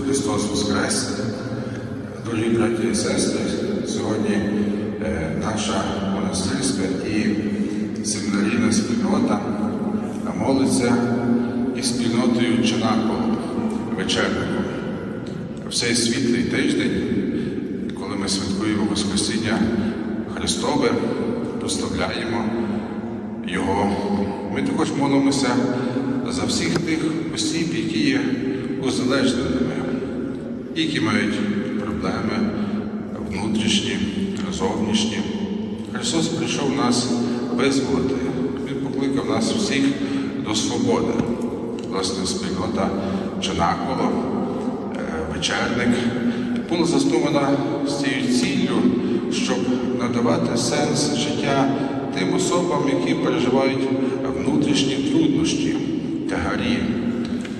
Христос Воскрес! Дорогі браті і сестри, сьогодні е, наша монастирська і семінарійна спільнота молиться із спільнотою Чанаково, вечерником. В цей світлий тиждень, коли ми святкуємо Воскресіння Христове, прославляємо Його. Ми також молимося за всіх тих осіб, які є узалежненими, які мають проблеми внутрішні, зовнішні. Христос прийшов нас визволити. Він покликав нас всіх до свободи. Власне, спільнота Чанакова, е, вечерник, була заснована з цією ціллю, щоб надавати сенс життя тим особам, які переживають внутрішні труднощі, тягарі,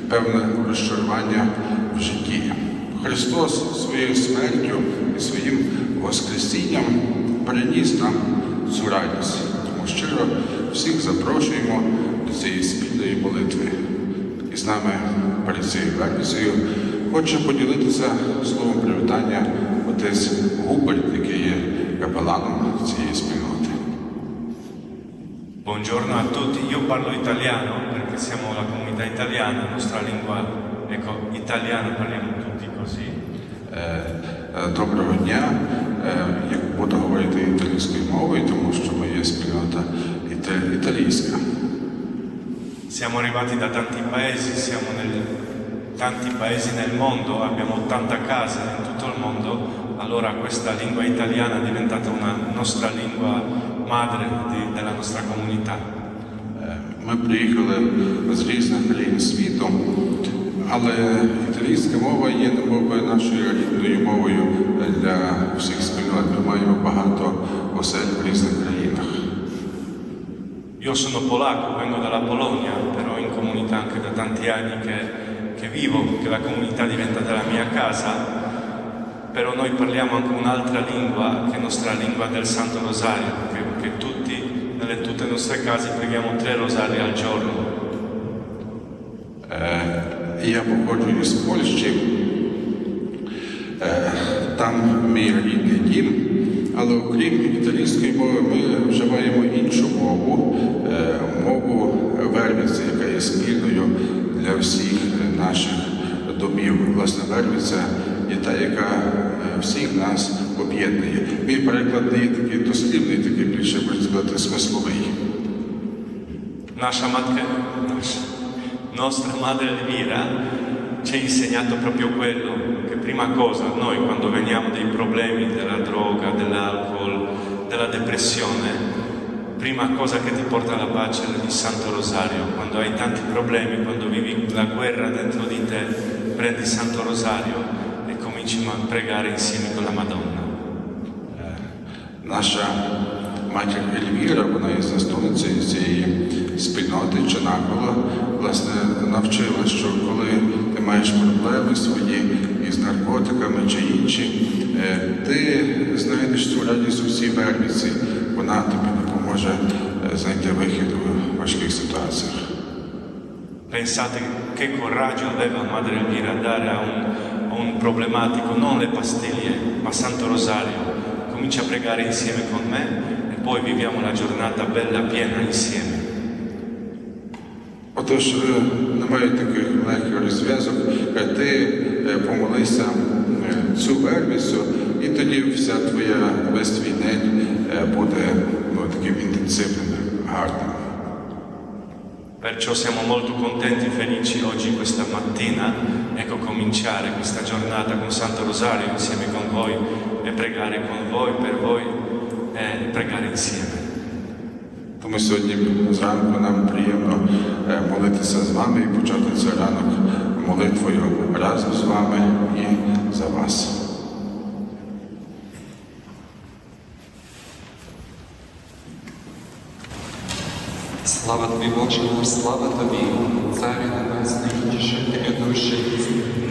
певне розчарування в житті. Христос своєю смертю і своїм Воскресінням приніс нам цю радість. Тому щиро всіх запрошуємо до цієї спільної молитви. І з нами перед цією вербіцею хоче поділитися словом привітання отець Губерт, який є капеланом цієї спільноти. Buongiorno a tutti, io parlo italiano perché siamo la comunità italiana, la nostra lingua, ecco, italiano parliamo Доброго дня. Е, Я буду говорити італійською мовою, тому що ми є спільнота іта- італійська. Siamo arrivati da tanti paesi, siamo nel tanti paesi nel mondo, abbiamo 80 case in tutto il mondo, allora questa lingua italiana è diventata una nostra lingua madre di- della nostra comunità. Е, Ми приїхали з різних країн світу, але італійська мова є немовою нашою рідною мовою для всіх спільнот. Ми маємо багато осель в різних країнах. Io sono polacco, vengo dalla Polonia, però in comunità anche da tanti anni che, che vivo, che la comunità è diventata la mia casa, però noi parliamo anche un'altra lingua che è nostra lingua del Santo Rosario, che, che tutti, nelle tutte le nostre case preghiamo tre rosari al giorno. Е, Я походжу із Польщі. Е, Там мій рідний дім, але окрім італійської мови ми вживаємо іншу мову, е, мову вервіці, яка є спільною для всіх наших домів. Власне, вервіця є та, яка е, всіх нас об'єднує. Мій переклад не є такий дослівний, такий більше можна сказати, смисловий. Nascia madre, nascia- nostra madre Elvira ci ha insegnato proprio quello, che prima cosa noi quando veniamo dei problemi della droga, dell'alcol, della depressione, prima cosa che ti porta alla pace è il Santo Rosario, quando hai tanti problemi, quando vivi la guerra dentro di te, prendi il Santo Rosario e cominci a pregare insieme con la Madonna. Eh, lascia матір Ельвіра, вона є засновницею цієї спільноти Чанакола, власне, навчила, що коли ти маєш проблеми свої із наркотиками чи інші, е, ти знайдеш цю радість у цій вервіці. Вона тобі допоможе е, знайти вихід у важких ситуаціях. Pensate che coraggio aveva Madre Elvira a dare a un, a un problematico non le pastiglie, ma Santo Rosario. Comincia a pregare insieme con me poi viviamo la giornata bella piena insieme. Отож, е, немає таких легких розв'язок. Е, Ти е, помолися е, цю вервісу, і тоді вся твоя весь твій день е, буде ну, таким інтенсивним, гарним. Perciò siamo molto contenti e felici oggi, questa mattina, ecco cominciare questa giornata con Santo Rosario insieme con voi e pregare con voi, per voi e pregare insieme. Тому сьогодні зранку нам приємно е, молитися з вами і почати цей ранок молитвою разом з вами і за вас. Слава тобі, Боже слава тобі, Царю Небесний, утішителю душі.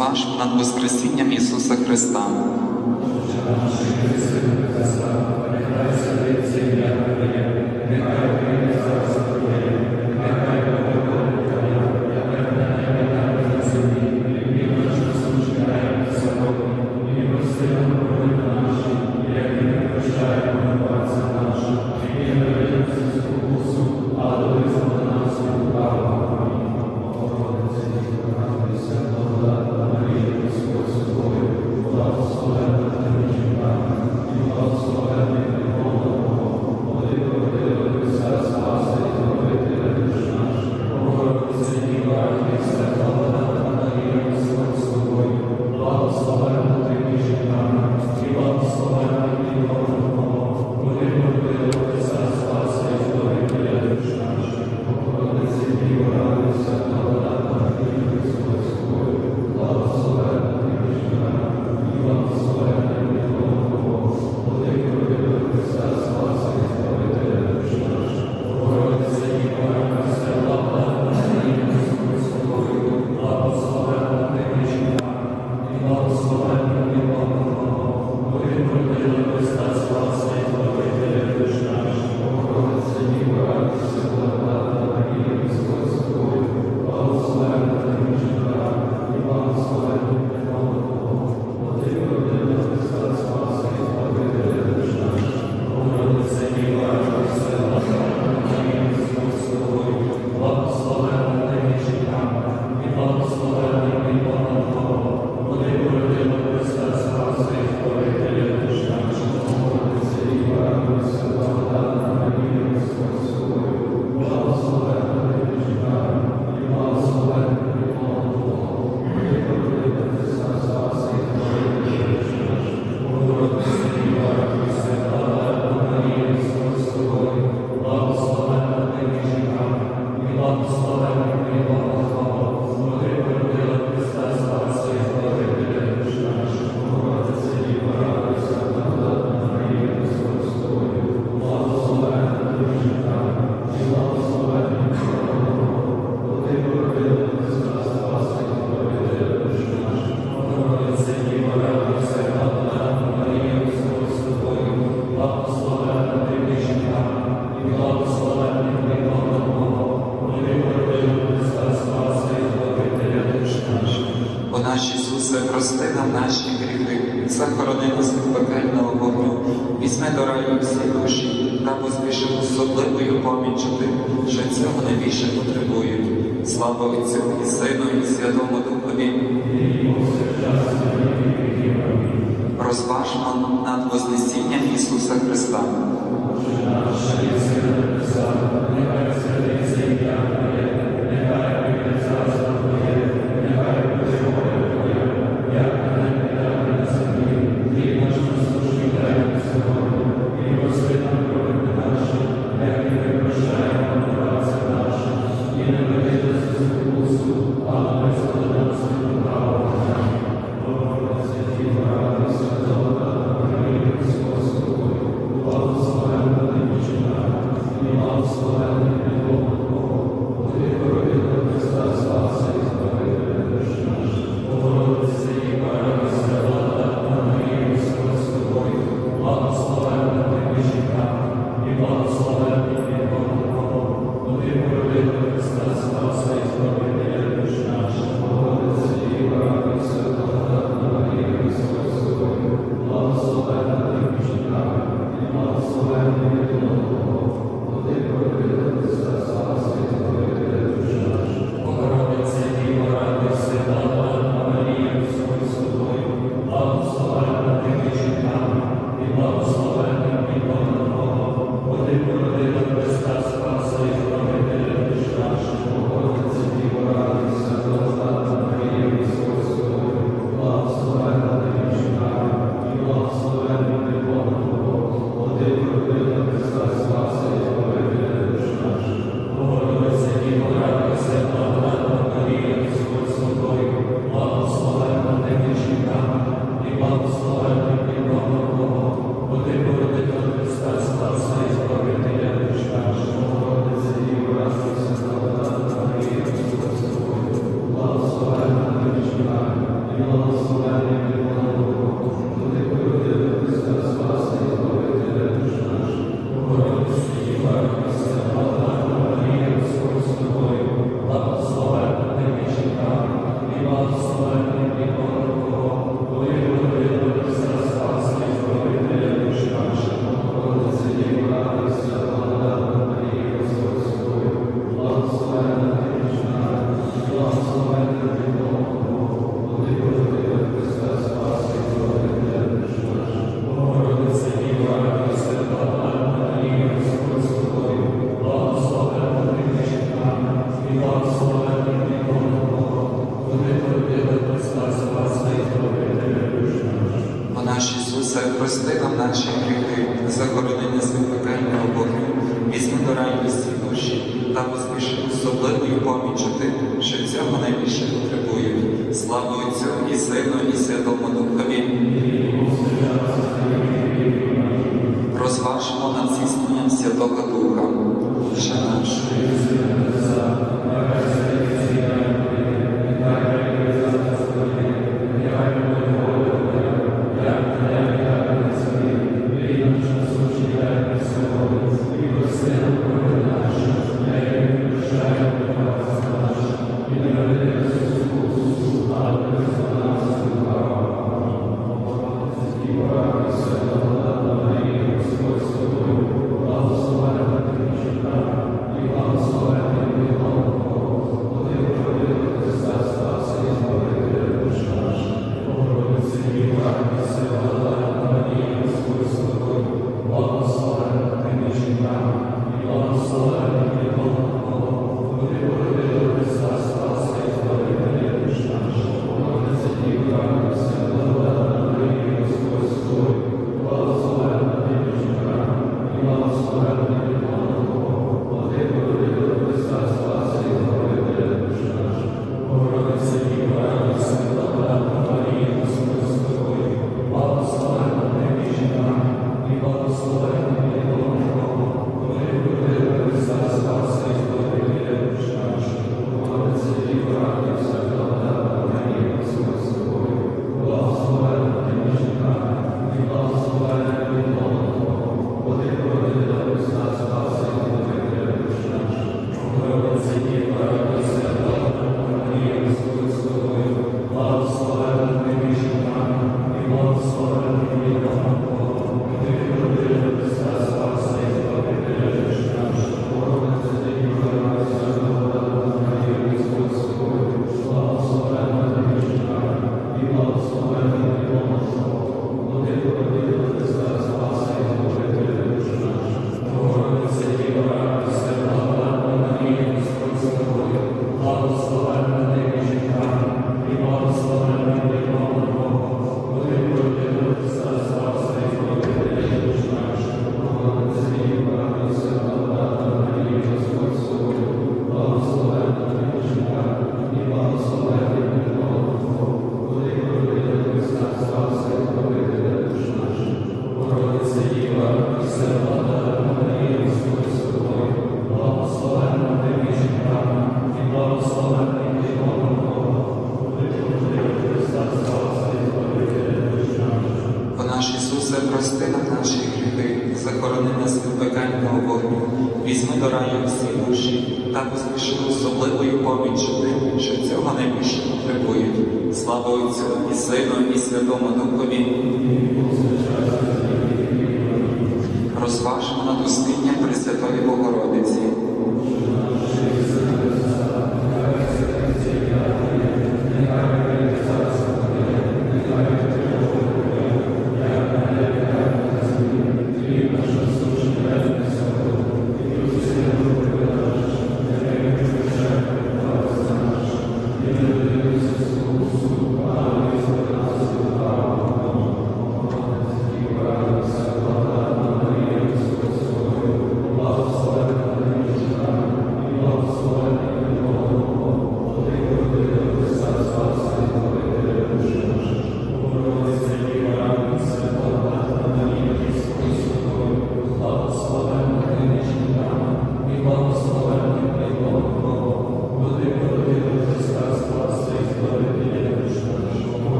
розваж над Воскресінням Ісуса Христа. зважимо над Вознесінням Ісуса Христа. Прости нам наші гріхи, захоронення з пекельного вогню, візьми до раю всі душі та поспіши особливою поміччю тим, що цього найбільше потребують. Слава Отцю і Сину, і Святому Духові. Розважмо над зісненням Святого Духа. Отче наш. Душі та поспіши особливою поміччю що цього найбільше потребують. Слава Отцю і Сину, і Святому Духові. Розважимо над успінням Пресвятої Богородиці.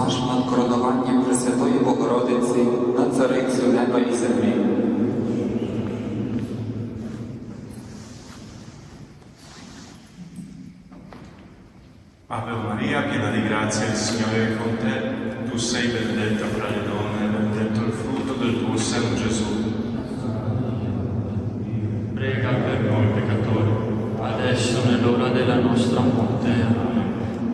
Розважмо над коронуванням Пресвятої Богородиці на царицю неба і землі. Ave Maria, piena di grazia, il Signore è con te. Tu sei benedetta fra le donne, e benedetto il frutto del tuo seno, Gesù. Prega per noi peccatori, adesso è l'ora della nostra morte. Amen.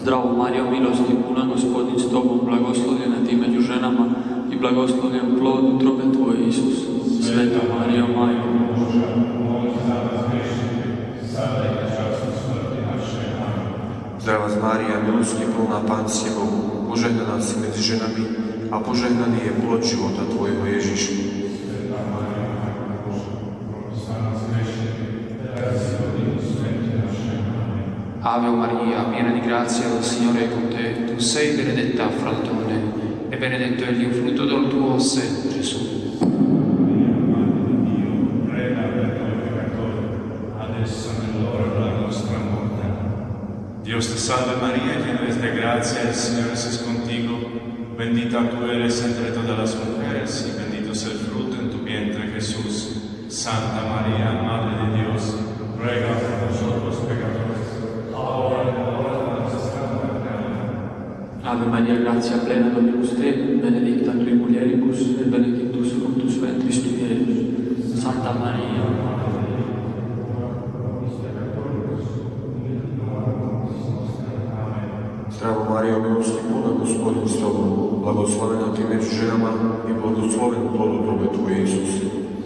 Zdravo Mario, milosti puna, Gospodin s tobom, blagoslovljena ti među ženama i blagoslovljen plod utrobe tvoje, Isus. Sveta Marija, Majko Božja, Zdrava Marija, milosti plna, Pan s Tebou, požehnaná si medzi ženami a požehnaný je plod života Tvojho Ježiš. Ave Maria, piena di grazia, il Signore è con te. Tu sei benedetta fra le donne e benedetto è il frutto del tuo seno, Gesù. Dios te salve María, llena eres de gracia, el Señor es contigo. Bendita tú eres entre todas las mujeres y bendito es el fruto en tu vientre Jesús. Santa María, Madre de Dios, Ave Maria, grazia plena, Dominus Tecum, benedicta tu in mulieribus, e benedictus fructus ventris tueus. Santa Maria, Zdravo Mario, milosti puna, Gospodin s Tobom, blagoslovena Ti među ženama i blagosloven plod utrobe Tvoje, Isuse.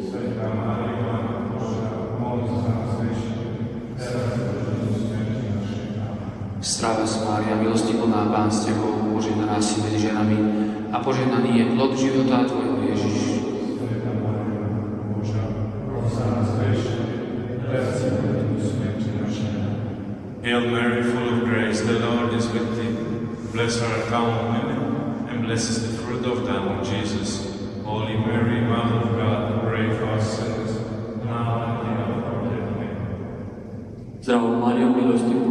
Sveta Marija, Boža, molim za nas grešni, teraz Strava Marija, milosti plná Pán s Tebou, požehnaná si medzi ženami a požehnaný je plod života Tvojho Ježiš. Hail Mary, full of grace, the Lord is with thee. Blessed art thou among women, and blessed is the fruit of thy womb, Jesus. Holy Mary, Mother of God, pray for us sinners, now and in the hour of our death. Amen. Zdravo Mario, milosti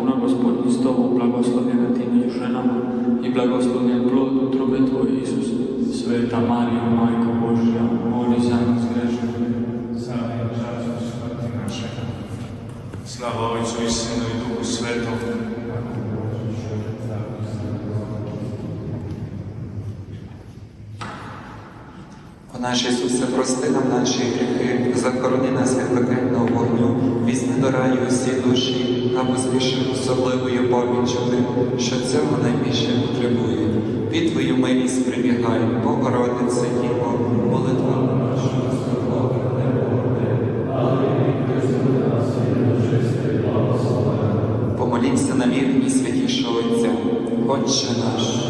наш Ісусе, прости нам наші гріхи, захорони нас від пекельного вогню, візьми до раю усі душі, та поспіши особливою поміччю тим, що цього найбільше потребує. Від Твою милість прибігай, Богородице Діво, молитва наша. Помолімся на вірні святішого Отця, Отче наш,